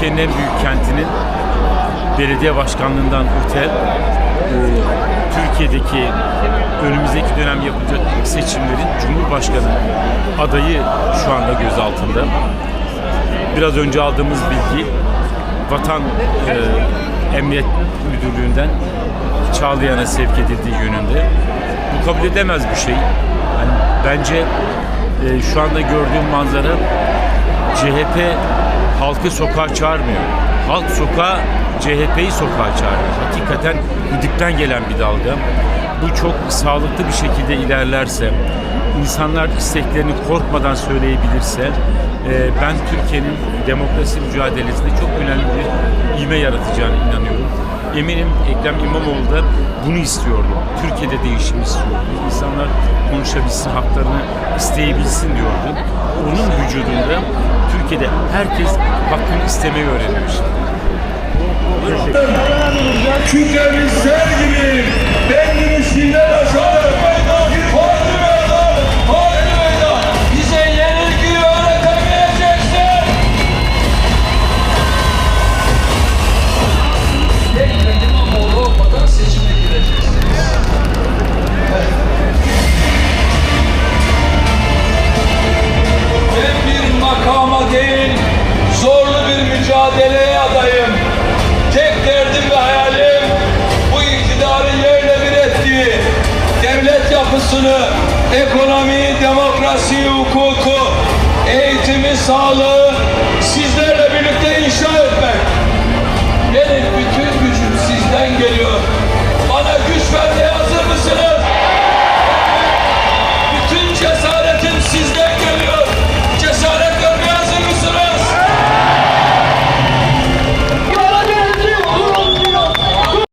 Türkiye'nin en büyük kentinin belediye başkanlığından öte e, Türkiye'deki önümüzdeki dönem yapılacak ilk seçimlerin Cumhurbaşkanı adayı şu anda gözaltında. Biraz önce aldığımız bilgi Vatan e, Emniyet Müdürlüğü'nden Çağlayan'a sevk edildiği yönünde. Bu kabul edemez bir şey. Yani bence e, şu anda gördüğüm manzara CHP halkı sokağa çağırmıyor. Halk sokağa CHP'yi sokağa çağırıyor. Hakikaten bu dipten gelen bir dalga. Bu çok sağlıklı bir şekilde ilerlerse, insanlar isteklerini korkmadan söyleyebilirse, e, ben Türkiye'nin demokrasi mücadelesinde çok önemli bir ivme yaratacağını inanıyorum. Eminim Ekrem İmamoğlu da bunu istiyordu. Türkiye'de değişim istiyordu. İnsanlar konuşabilsin, haklarını isteyebilsin diyordu. Onun vücudunda Türkiye'de herkes hakkını istemeyi öğrenmiş. Kükremiz yapısını, ekonomiyi, demokrasiyi, hukuku, eğitimi, sağlığı,